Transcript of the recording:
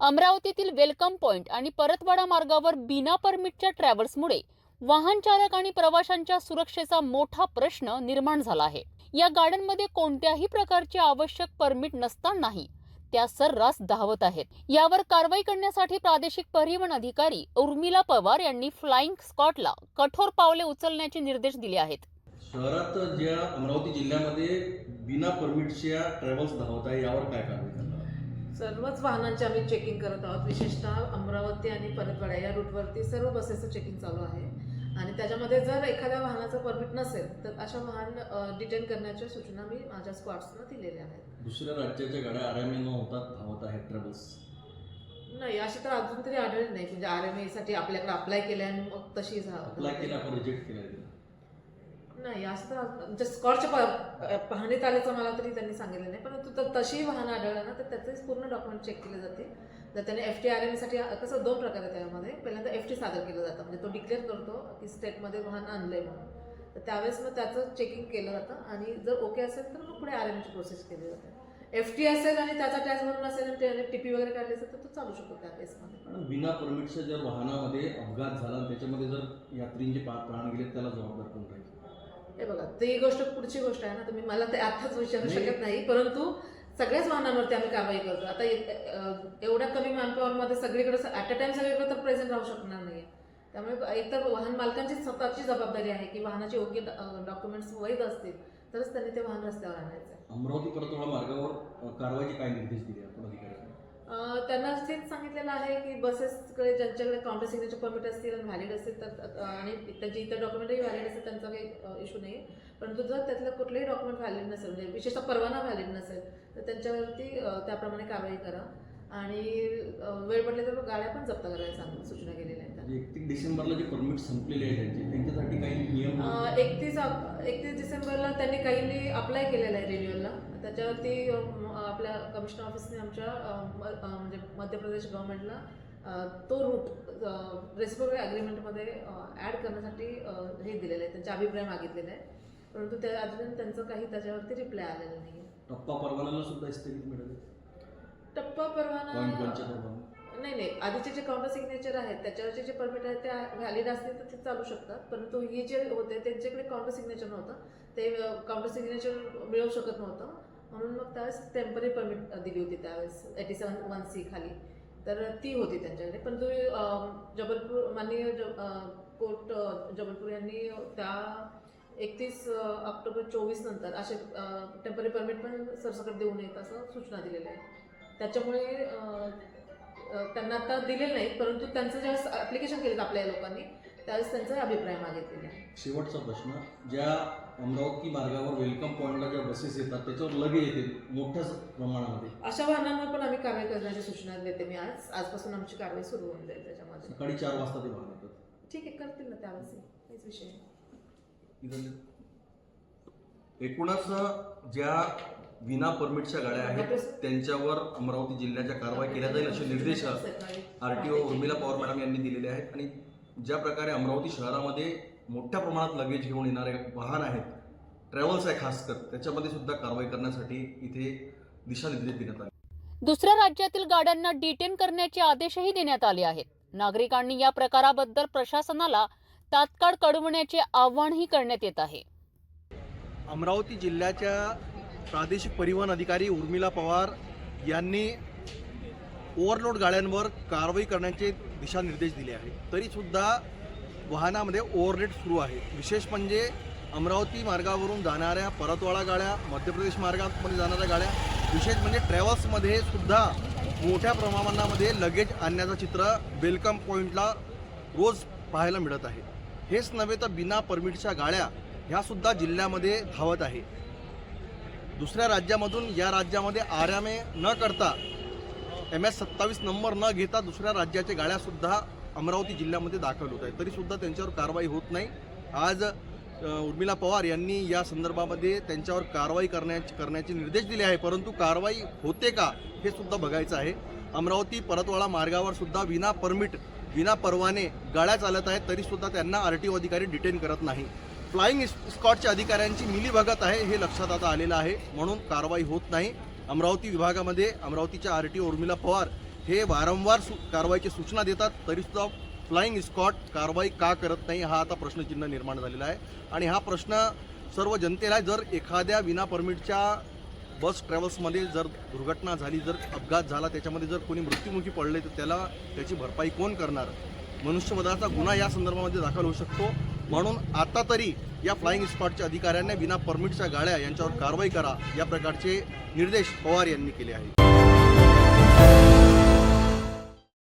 अमरावतीतील welcome point आणि परतवाडा मार्गावर बिना परमिटच्या ट्रॅव्हल्समुळे वाहन चालक आणि प्रवाशांच्या सुरक्षेचा मोठा प्रश्न निर्माण झाला आहे. या गाड्यांमध्ये कोणत्याही प्रकारचे आवश्यक परमिट नसतानाही त्या सर्रास धावत आहेत. यावर कारवाई करण्यासाठी प्रादेशिक परिवहन अधिकारी उर्मिला पवार यांनी फ्लाइंग स्कॉटला कठोर पावले उचलण्याचे निर्देश दिले आहेत. शहरात ज्या अमरावती जिल्ह्यामध्ये बिना परमिटच्या ट्रॅव्हल्स धावत आहे यावर काय कारवाई करणार? सर्वच वाहनांची आम्ही चेकिंग करत आहोत. विशेषतः अमरावती आणि परतवाडा या रूटवरती सर्व बसेसचं चेकिंग चालू आहे. आणि त्याच्यामध्ये जर एखाद्या वाहनाचं परमिट नसेल तर अशा वाहन डिटेन करण्याच्या सूचना मी माझ्या स्क्वॉट्सना दिलेल्या आहेत. दुसऱ्या राज्याच्या गाड्या आर एम न होता धावत आहेत ट्रॅव्हल्स नाही अशी तर अजून तरी आढळली नाही. म्हणजे आर एमसाठी आपल्याकडे अप्लाय केले आणि मग तशी अप्लाय केला आपण रिजेक्ट केला नाही असं तर म्हणजे स्कॉर्च पा- आल्याचं मला तरी त्यांनी सांगितलं नाही परंतु तर तशी वाहनं आढळलं ना तर त्याचे पूर्ण डॉक्युमेंट चेक केले जाते. जर त्याने एफ टी आर एमसाठी कसं दोन प्रकार आहे त्यामध्ये. पहिल्यांदा एफ टी सादर केलं जातं म्हणजे तो डिक्लेअर करतो की स्टेटमध्ये वाहन आणलंय म्हणून. तर त्यावेळेस मग त्याचं चेकिंग केलं जातं आणि जर ओके असेल तर मग पुढे आर एमची प्रोसेस केली जाते. एफ टी असेल आणि त्याचा टॅक्स भरून असेल आणि टीपी वगैरे काढली असेल तर तो चालू शकतो त्या केसमध्ये विना बिना परमिटच्या जर वाहनामध्ये अपघात झाला त्याच्यामध्ये जर यात्रींचे प्राण गेले त्याला जबाबदार कोण राहील? हे बघा ती गोष्ट पुढची गोष्ट आहे ना तुम्ही मला ते आताच विचारू. शकत नाही परंतु सगळ्याच वाहनांवरती आम्ही कारवाई करतो आता एवढ्या कमी मॅनपॉवरमध्ये सगळीकडे ॲट अ टाइम सगळीकडे तर प्रेझेंट राहू शकणार नाही त्यामुळे एकतर वाहन मालकांची स्वतःची जबाबदारी आहे की वाहनाचे योग्य डॉक्युमेंट्स वैध असतील तरच त्यांनी ते वाहन रस्त्यावर आणायचं. अमरावती परतवाडा मार्गावर कारवाईचे काय निर्देश दिले आपण अधिकाऱ्यांना त्यांना तेच सांगितलेलं आहे की बसेसकडे ज्यांच्याकडे काउंटर सिग्नेचर परमिट असतील आणि व्हॅलिड असेल तर आणि त्यांची इतर डॉक्युमेंटही व्हॅलिड असेल त्यांचा काही इश्यू नाही परंतु जर त्यातलं कुठलंही डॉक्युमेंट व्हॅलिड नसेल म्हणजे विशेषतः परवाना व्हॅलिड नसेल तर त्यांच्यावरती त्याप्रमाणे कारवाई करा. आणि वेळ पडली तर गाड्या पण जप्त करायला सांग सूचना केलेल्या आहेत एकतीस डिसेंबरला जे परमिट संपलेले आहेत त्यांचे त्यांच्यासाठी काही नियम एकतीस एकतीस डिसेंबरला त्यांनी काहींनी अप्लाय केलेला आहे रिन्युअलला त्याच्यावरती आपल्या कमिशनर ऑफिसने आमच्या म्हणजे मध्य प्रदेश गव्हर्नमेंटला तो रूट रेसिप्रोकल ॲग्रीमेंटमध्ये ॲड करण्यासाठी हे दिलेलं आहे त्यांचे अभिप्राय मागितलेले आहे परंतु त्या अजून त्यांचं काही त्याच्यावरती रिप्लाय आलेलं नाही टप्पा परवान्याला सुद्धा स्थगित मिळाले. टप्पा परवाना परवाना. नाही नाही आधीचे जे काउंटर सिग्नेचर आहेत त्याच्यावरचे जे परमिट आहेत त्या व्हॅलिड असतील तर ते चालू शकतात. परंतु हे जे होते त्यांच्याकडे काउंटर सिग्नेचर नव्हतं. ते काउंटर सिग्नेचर मिळवू शकत नव्हतं. म्हणून मग त्यावेळेस टेंपररी परमिट दिली होती त्यावेळेस एटी सेवन वन सी खाली. तर ती होती त्यांच्याकडे. परंतु अं, जबलपूर माननीय जब कोर्ट जबलपूर यांनी त्या एकतीस ऑक्टोबर चोवीस नंतर असे टेंपररी परमिट पण सरसकट देऊ नयेत असं सूचना दिलेल्या आहे त्याच्यामुळे त्यांना आता दिलेलं नाही परंतु त्यांचं ज्यावेळेस ॲप्लिकेशन केलं आपल्या लोकांनी त्यावेळेस त्यांचा अभिप्राय मागितलेला आहे शेवटचा प्रश्न ज्या अमरावती मार्गावर वेलकम पॉईंटला ज्या बसेस येतात त्याच्यावर लगेच येते मोठ्या प्रमाणामध्ये. अशा वाहनांवर पण आम्ही कारवाई करण्याची सूचना देते. मी आज आजपासून आमची कारवाई सुरू होऊन जाईल त्याच्यामध्ये. सकाळी चार वाजता ते वाहन येतात. ठीक आहे करतील ना त्यावेळेस. काहीच विषय नाही. एकूणच ज्या विना परमिटच्या गाड्या आहेत त्यांच्यावर अमरावती जिल्ह्याच्या कारवाई केल्या जाईल असे निर्देश R T O Urmila Pawar madam यांनी दिलेले आहेत. आणि ज्या प्रकारे अमरावती शहरामध्ये मोठ्या प्रमाणात लगेज घेऊन येणारे वाहन आहेत ट्रॅव्हल्स आहे खास कर त्याच्यामध्ये सुद्धा कारवाई करण्यासाठी इथे दिशानिर्देश देण्यात आले. दुसऱ्या राज्यातील गाड्यांना डिटेन करण्याचे आदेशही देण्यात आले आहेत. नागरिकांनी या प्रकाराबद्दल प्रशासनाला तात्काळ कळवण्याचे आवाहनही करण्यात येत आहे. अमरावती जिल्ह्याच्या प्रादेशिक परिवहन अधिकारी उर्मिला पवार यांनी ओव्हरलोड गाड्यांवर कारवाई करण्याचे दिशानिर्देश दिले आहेत. तरीसुद्धा वाहनामध्ये ओव्हररेट सुरू आहे विशेष म्हणजे अमरावती मार्गावरून जाणाऱ्या परतवाडा गाड्या मध्य प्रदेश मार्गामध्ये जाणाऱ्या गाड्या विशेष म्हणजे ट्रॅव्हल्समध्ये सुद्धा मोठ्या प्रमाणामध्ये लगेज आणण्याचं चित्र वेलकम पॉईंटला रोज पाहायला मिळत आहे. हेच नव्हे तर बिना परमिटच्या गाड्या ह्यासुद्धा जिल्ह्यामध्ये धावत आहे दुसऱ्या राज्यामधून या राज्यामध्ये आरामे न करता एम एस सत्तावीस नंबर न घेता दुसऱ्या राज्याच्या गाड्यासुद्धा अमरावती जिल्ह्यामध्ये दाखल होत आहेत. तरीसुद्धा त्यांच्यावर कारवाई होत नाही. आज उर्मिला पवार यांनी या संदर्भामध्ये त्यांच्यावर कारवाई करण्याचे करण्याचे निर्देश दिले आहे परंतु कारवाई होते का हे सुद्धा बघायचं आहे. अमरावती परतवाडा मार्गावर सुद्धा विना परमिट विना परवाने गाड्या चालत आहेत तरीसुद्धा त्यांना आर टी ओ अधिकारी डिटेन करत नाही. फ्लाईंग स्कॉटच्या अधिकाऱ्यांची मिलीभगत आहे हे लक्षात आता आलेलं आहे. म्हणून कारवाई होत नाही. अमरावती विभागामध्ये अमरावतीच्या आर टी उर्मिला पवार हे वारंवार सु कारवाईची सूचना देतात तरीसुद्धा फ्लाईंग स्कॉट कारवाई का करत नाही हा आता प्रश्नचिन्ह निर्माण झालेला आहे. आणि हा प्रश्न सर्व जनतेला जर एखाद्या विना परमिटच्या बस ट्रॅव्हल्समध्ये जर दुर्घटना झाली जर अपघात झाला त्याच्यामध्ये जर कोणी मृत्युमुखी पडले तर त्याला त्याची भरपाई कोण करणार? मनुष्यवधाचा गुन्हा या संदर्भामध्ये दाखल होऊ शकतो. म्हणून आता तरी या फ्लाईंग स्पॉटच्या अधिकाऱ्यांनी विना परमिटच्या गाड्या यांच्यावर कारवाई करा या प्रकारचे निर्देश पवार यांनी केले आहेत.